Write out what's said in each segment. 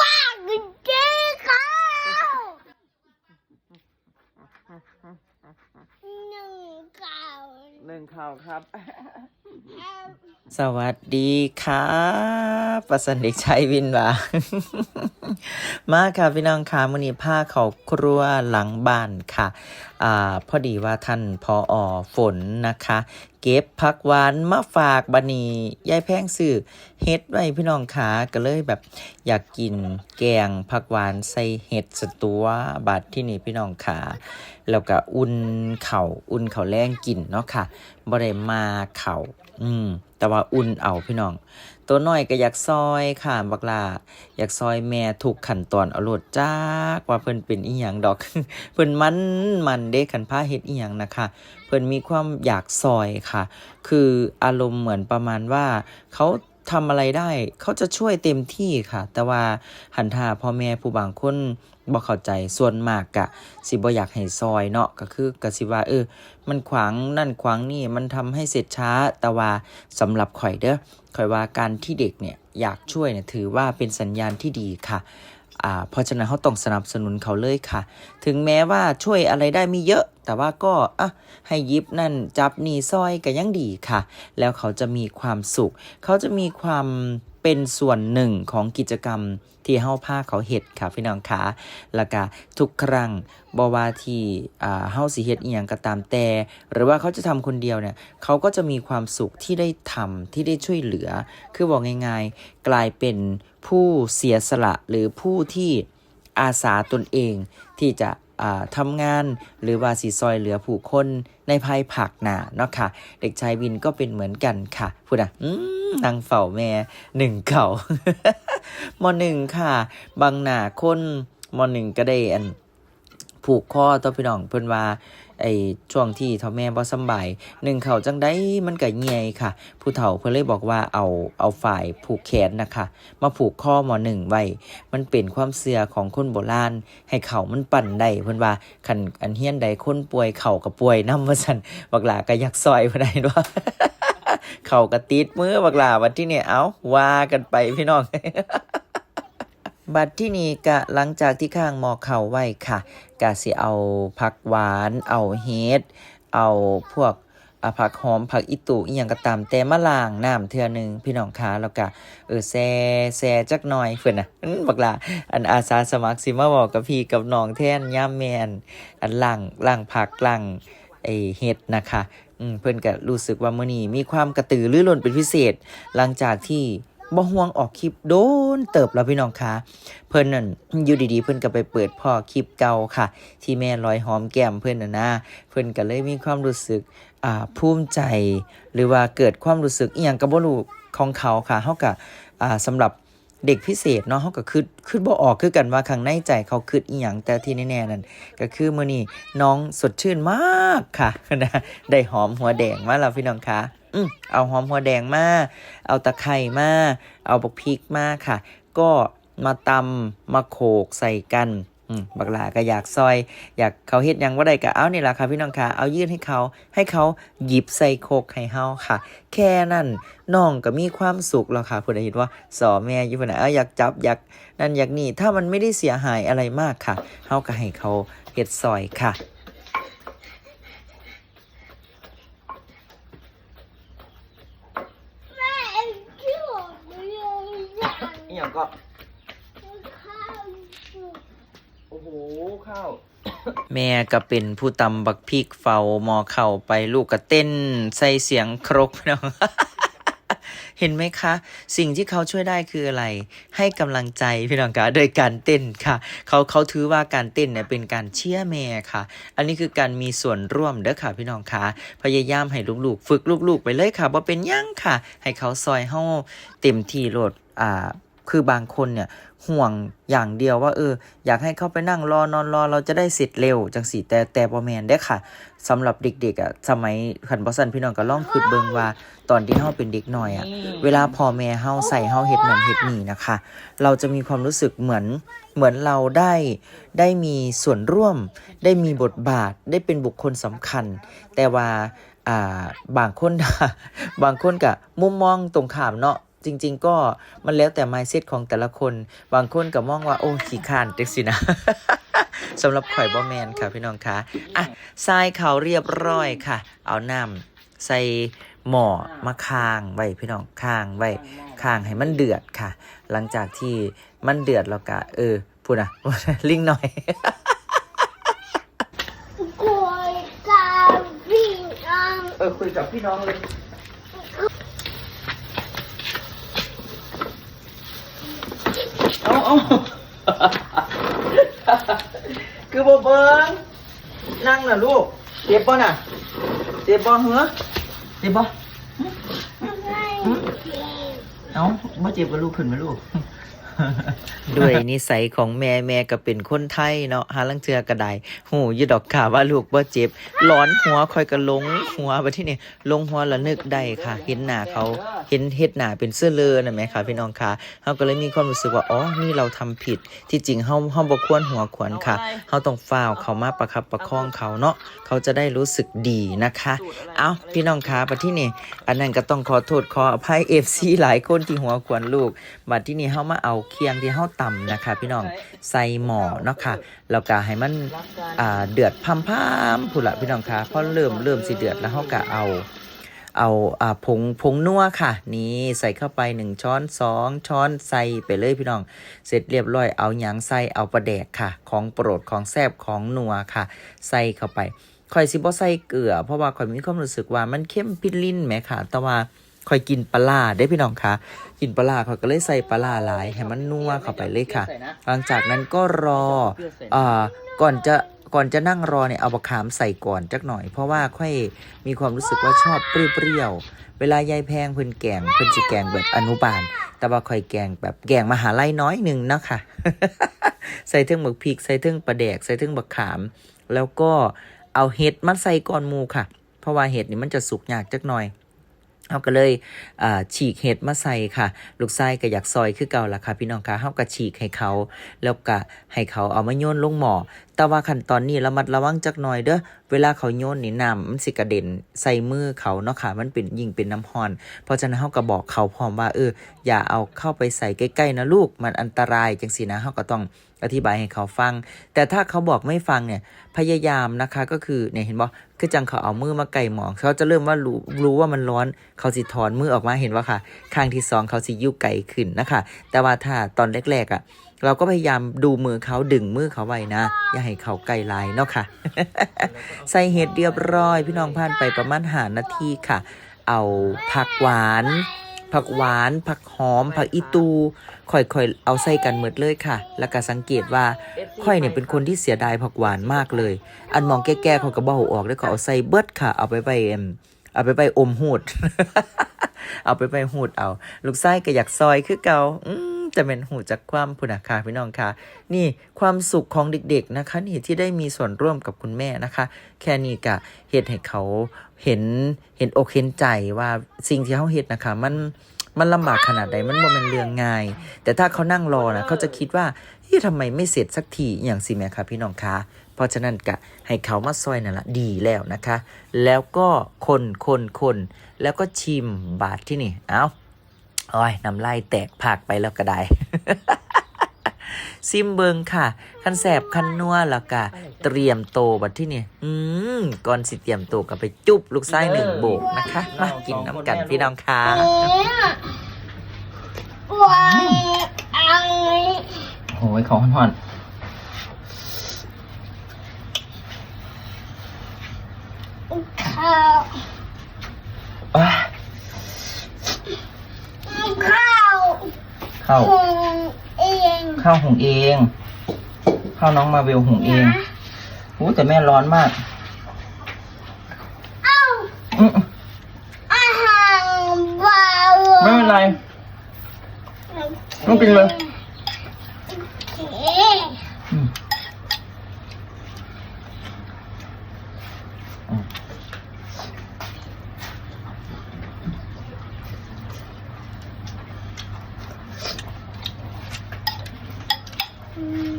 ว่ากินเจ๊เขาหนึ่งเก่าหนึ่งข่าวครับ สวัสดีครับประสันเด็กชายวินวา มาค่ะพี่น้องค่ะมือนี้ผ้าเขาครัวหลังบ้านค่ะอ่าพอดีว่าท่านพออฝนนะคะ เก็บผักหวานมาฝากบันียายแพงซื้อเฮ็ดไว้พี่น้องขาก็เลยแบบอยากกินแกงผักหวานใส่เห็ดสตัวบัดที่นี่พี่น้องขาแล้วก็อุ่นเข่าอุ่นเข่าแรงกินเนาะค่ะบ่ได้มาเข่าอืมแต่ว่าอุ่นเอาพี่น้อง ตัวน้อยก็อยากซอยค่ะบักลาอยากซอยแม่ถูกขันตอนเอาโลดจ้ากว่าเพิ่นเป็นอีหยังดอก เพิ่นมันมันเด้ขันผ้าเฮ็ดอีหยังนะคะ เพิ่นมีความอยากซอยค่ะ คืออารมณ์เหมือนประมาณว่าเขา ทำอะไรได้ เขาจะช่วยเต็มที่ค่ะ แต่ว่าหันท่าพ่อแม่ผู้บางคนบ่เข้าใจส่วนมากกะ สิบ่อยากให้ซอยเนาะก็คือกะสิว่าเออ มันขวางนั่นขวางนี่มันทำให้เสร็จช้าแต่ว่าสำหรับข่อยเด้อข่อยว่าการที่เด็กเนี่ยอยากช่วยเนี่ยถือว่าเป็นสัญญาณที่ดีค่ะอ่าเพราะฉะนั้นเขาต้องสนับสนุนเขาเลยค่ะ ถึงแม้ว่าช่วยอะไรได้ไม่เยอะ แต่ว่าก็อะให้ยิบนั่นจับนี่ซอยก็ยังดีค่ะ แล้วเขาจะมีความสุข เขาจะมีความเป็นส่วนหนึ่งของกิจกรรมที่เฮาพาเขาเฮ็ดค่ะพี่น้องคะแล้วก็ทุกครั้งบว่าที่อ่าเฮาสิเฮ็ดอีหยังก็ตามแต่ หรือว่าเขาจะทำคนเดียวเนี่ยเขาก็จะมีความสุขที่ได้ทำที่ได้ช่วยเหลือ คือบอกง่ายๆ กลายเป็นผู้เสียสละหรือผู้ที่อาสาตนเองที่จะ ทำงาน หรือว่าสีซอยเหลือผู้คนในภายภาคหนาเนาะค่ะ เด็กชายวินก็เป็นเหมือนกันค่ะพูดอะนางเฝ้าแม่หนึ่งเก่ามหนึ่งค่ะ บางหนาคนมหนึ่งก็ได้อัน ผูกข้อตัวพี่น้องเพิ่นว่าไอ้ช่วงที่ท่าแม่บ่สบายหนึ่งเขาจังได้มันก็เงยค่ะ ผู้เฒ่าเพิ่นเลยบอกว่าเอาเอาฝ่ายผูกแขนนะคะ มาผูกข้อหมอหนึ่งไว้ มันเป็นความเสื่อของคนโบราณ ให้เขามันปั่นได้เพิ่นว่าคันอันเฮียนใดคนป่วยเข่าก็ป่วยนำว่าซั่นบักหลาก็อยากซอยบ่ได้ว่าเข่าก็ติดมือบักหลาวันที่เนี่ยเอาว่ากันไปพี่น้อง บัดที่นี่กะหลังจากที่ข้างหมอเข่าไว้ค่ะกะสิเอาผักหวาน เอาเฮ็ดเอาพวกอะผักหอมผักอิตุอีหยังก็ตามแต่มาล้างน้ำเทื่อนึงพี่น้องคะแล้วก็เออแซ่แซ่จักหน่อยเพิ่นนะอื้อบักล่ะอันอาสาสมัครสิมาบอกกับพี่กับน้องแทนย่ามแมนอันล้างล้างผักล้างไอเฮ็ดนะคะอืมเพิ่อนก็รู้สึกว่ามื้อนี้มีความกระตือรือร้นเป็นพิเศษ หลังจากที่ บ่ห่วงออกคลิปโดนเติบแล้วพี่น้องคะเพิ่นนั่นอยู่ดีๆ เพิ่นก็ไปเปิดพ่อคลิปเก่าค่ะ ที่แม่ลอยหอมแก้มเพิ่นน่ะนะเพิ่นก็เลยมีความรู้สึกอ่าภูมิใจ หรือว่าเกิดความรู้สึกอีหยังก็บ่รู้ของเขาค่ะเฮาก็อ่าสำหรับ เด็กพิเศษเนาะเขาก็คือคือบ่ออกคือกันว่าข้างในใจเขาคืออีหยังแต่ที่แน่ๆนั่นก็คือมื้อนี้น้องสดชื่นมากค่ะนะได้หอมหัวแดงมาแล้วพี่น้องคะอืมเอาหอมหัวแดงมา เอาตะไคร่มา เอาบักพริกมาค่ะ ก็มาตำมาโขกใส่กัน บักหลาก็อยากซอย อยากเขาเฮ็ดหยังว่าใดก็เอานี่ล่ะค่ะพี่น้องค่ะเอายื่นให้เขาให้เขาหยิบใส่โคกให้เฮาค่ะ แค่นั้นน้องก็มีความสุขแล้วค่ะผู้ใดเห็นว่าสอแม่อยู่พุ่นน่ะเอ้าอยากจับอยากนั่นอยากนี่ถ้ามันไม่ได้เสียหายอะไรมากค่ะเฮาก็ให้เขาเฮ็ดซอยค่ะแม่ที่บอกไม่ยอมอย่างอีหยังก็ ข้าวสุก โหข้าว แม่ก็เป็นผู้ตำบักพริกเฝ้ามอเข่าไปลูกก็เต้น ใส่เสียงครกพี่น้องเห็นไหมคะ สิ่งที่เขาช่วยได้คืออะไร ให้กำลังใจพี่น้องคะโดยการเต้นค่ะ เขาเขาถือว่าการเต้นเนี่ยเป็นการเชียร์แม่ค่ะ อันนี้คือการมีส่วนร่วมเด้อค่ะพี่น้องคะพยายามให้ลูกๆ ฝึกลูกๆ ไปเลยค่ะว่าเป็นยังค่ะ ให้เขาซอยเฮาเต็มที่โลดอ่า คือบางคนเนี่ยห่วงอย่างเดียวว่าเออ อยากให้เขาไปนั่งรอนอนรอเราจะได้เสร็จเร็วจังสีแต่แต่บอแมนได้อค่ะสำหรับเด็กๆอะสมัยขันบอสันพี่น้องก็ล่องคืดเบิงว่า ตอนที่เฮาเป็นเด็กหน่อยอะเวลาพ่อแม่เฮาใส่เฮาเฮ็ดนั่นเฮ็ดนี่นะคะ เราจะมีความรู้สึกเหมือนเหมือนเราได้ได้มีส่วนร่วม ได้มีบทบาทได้เป็นบุคคลสำคัญ แต่ว่าอ่าบางคนบางคนกับมุมมองตรงข้ามเนาะ จริง ๆ ก็มันแล้วแต่ mindset ของแต่ละคน บางคนก็มองว่าโอ้ขี้ข้านจังสินะสำหรับข่อยบ่แมนค่ะพี่น้องคะอะทรายเขาเรียบร้อยค่ะ เอาน้ำใส่หม้อมาค้างไว้พี่น้องค้างไว้ค้างให้มันเดือดค่ะ หลังจากที่มันเดือดแล้วก็เออพูดนะลิงหน่อยกลัวกับพี่น้องเออคุยกับพี่น้องเลย เอาเอา คือบ่เบิ้งนั่งน่ะลูกเจ็บบ่น่ะเจ็บบ่เหรอเจ็บบ่ไม่เจ็บเอาบ่เจ็บกับลูกขึ้นไหมลูก ด้วยนิสัยของแม่แม่ก็เป็นคนไทยเนาะหาลังเทือกระไดหูยดอกค่ะว่าลูกบ่เจ็บร้อนหัวคอยก็ลงหัวไปที่นี่ลงหัวละนึกได้ค่ะ เห็นหน้าเขาเห็นเฮ็ดหน้าเป็นเสื้อเลอนะแม่ค่ะพี่น้องค่ะเฮาก็เลยมีความรู้สึกว่าอ๋อนี่เราทำผิด ที่จริงเฮาเฮาบ่ควรหัวขวนค่ะเฮาต้องฟ้าวเขามาประคับประคองเขาเนาะเขาจะได้รู้สึกดีนะคะ เอาพี่น้องคะมาที่นี่อันนั้นก็ต้องขอโทษขออภัยเอฟซีหลายคนที่หัวขวนลูกมาที่นี่เฮามาเอาเคียงที่เฮาตำนะคะ พี่น้องใส่หม้อเนาะค่ะแล้วก็ให้มันอ่าเดือดพัมพามๆพุ่นละพี่น้องคะพอเริ่มเริ่มสิเดือดแล้วเฮาก็เอาเอาอ่าผงผงนัวค่ะ นี่ใส่เข้าไปหนึ่งช้อนสองช้อนใส่ไปเลยพี่น้อง เสร็จเรียบร้อยเอาหยังใส่เอาปลาแดกค่ะ ของโปรดของแซบของนัวค่ะ ใส่เข้าไปข่อยสิบ่ใส่เกลือ เพราะว่าข่อยมีความรู้สึกว่ามันเข้มพิลิ้นแหมค่ะ แต่ว่า ข่อยกินปลาร้าได้พี่น้องค่ะกินปลาร้าข่อยก็เลยใส่ปลาร้าหลายให้มันนัวเข้าไปเลยค่ะ หลังจากนั้นก็รออ่าก่อนจะก่อนจะนั่งรอเนี่ยเอาบะขามใส่ก่อนจักหน่อย เพราะว่าค่อยมีความรู้สึกว่าชอบเปรี้ยวๆเวลายายแพงเพิ่นแกงเพิ่นสิแกงแบบอนุบาล แต่ว่าค่อยแกงแบบแกงมหาลัยน้อยหนึ่งเนาะค่ะ ใส่เทิงบักพริกใส่เทิงปลาแดกใส่เทิงบักขาม แล้วก็เอาเห็ดมาใส่ก่อนหมูค่ะ เพราะว่าเห็ดนี่มันจะสุกยากจักหน่อย เขาก็เลยฉีกเห็ดมาใส่ค่ะ ลูกไส้ก็อยากซอยคือเก่าล่ะค่ะพี่น้องคะเขาก็ฉีกให้เขา แล้วก็ให้เขาเอามาโยนลงหม้อ แต่ว่าขั้นตอนนี้ระมัดระวังจักหน่อยเด้อ เวลาเขาโยนนี่น้ำมันสิกระเด็นใส่มือเขาเนาะค่ะ มันเป็นยิ่งเป็นน้ำฮอน เพราะฉะนั้นเขาก็บอกเขาพร้อมว่าเออ อย่าเอาเข้าไปใส่ใกล้ๆนะลูก มันอันตรายจังสินะเขาก็ต้องอธิบายให้เขาฟัง แต่ถ้าเขาบอกไม่ฟังเนี่ย พยายามนะคะก็คือเนี่ยเห็นบ่คือจังเขาเอามือมาไก่หมองเขาจะเริ่มว่ารู้รู้ว่ามันร้อน เขาสิถอนมือออกมาเห็นว่าค่ะ ข้างที่สองเขาสิยิ้วไก่ขึ้นนะคะ แต่ว่าถ้าตอนแรกๆอะ เราก็พยายามดูมือเขาดึงมือเขาไว้นะ อย่าให้เขาไก่ลายเนาะค่ะ ใส่เห็ดเรียบร้อย พี่น้องผ่านไปประมาณหานาทีค่ะ เอาผักหวานผักหวาน ผักหอม ผักอีตูค่อยๆ เอาใส่กันหมดเลยค่ะ แล้วก็สังเกตว่าค่อยเนี่ยเป็นคนที่เสียดายผักหวานมากเลย อันมองแก่ๆเขาก็เบาออกแล้วก็เอาใส่เบิดค่ะ เอาไปไปเอิ่มเอาไปไปอมหูด เอาไปไปหูดเอา ลูกไส้ก็อยากซอยคือเกาอื จะเป็นหูจากความพุนาค่ะพี่น้องค่ะ นี่ความสุขของเด็กๆนะคะ นี่ที่ได้มีส่วนร่วมกับคุณแม่นะคะ แค่นี้กะเหตุให้เขาเห็นเห็นอกเห็นใจว่าสิ่งที่เขาเห็ดนะคะ มันมันลำบากขนาดใดมันบ่เป็นเรื่องง่าย แต่ถ้าเขานั่งรอนะเขาจะคิดว่าเฮ้ยทำไมไม่เสร็จสักทีอย่างสิแม่คะพี่น้องคะเพราะฉะนั้นกะให้เขามาซอยนั่นแหละดีแล้วนะคะ แล้วก็คนคนคนแล้วก็ชิมบาทที่นี่เอา โอ้ยน้ำลายแตกผากไปแล้วก็ได้ ซิมเบิงค่ะ คันแสบคันนัวแล้วก็เตรียมโตบัดที่นี่ อืมก่อนสิเตรียมโตก็ไปจุบลูกไส้หนึ่งโบกนะคะ มากินน้ำกันพี่น้องค่ะเนี่ยวันอันนี้โอ้ยของห่อน ข้าว ๆอ้า ข้าว ข้าวหุงเองข้าวหุงเองข้าวน้องมาเวลหุงเองโอ้แต่แม่ร้อนมากเอ้าอืมอาหารเบาไม่เป็นไรไม่เป็นไรโอเค อืมอืม อืม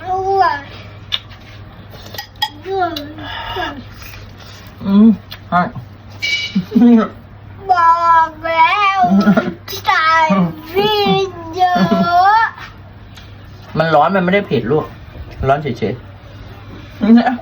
อร่อยด้วยอืมใช่บอกแล้สายวิดีโอมันร้อนมันไม่ได้เผ็ดลูก ร้อนเฉยๆอื้อหือ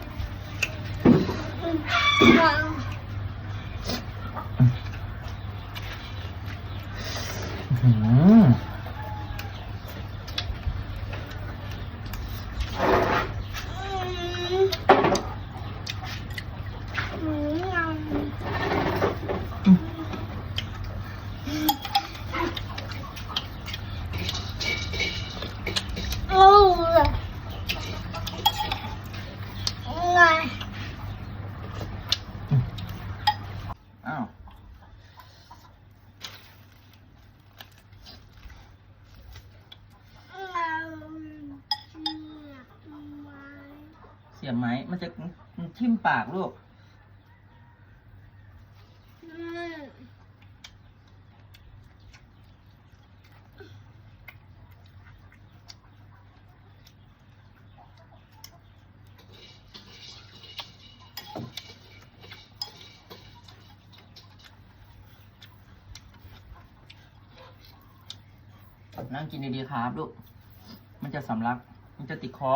โอ้ยไง อ้าว เสียบไหม มันจะมัน ทิ่มปากลูก นั่งกินดีๆครับลูก มันจะสำลัก มันจะติดคอ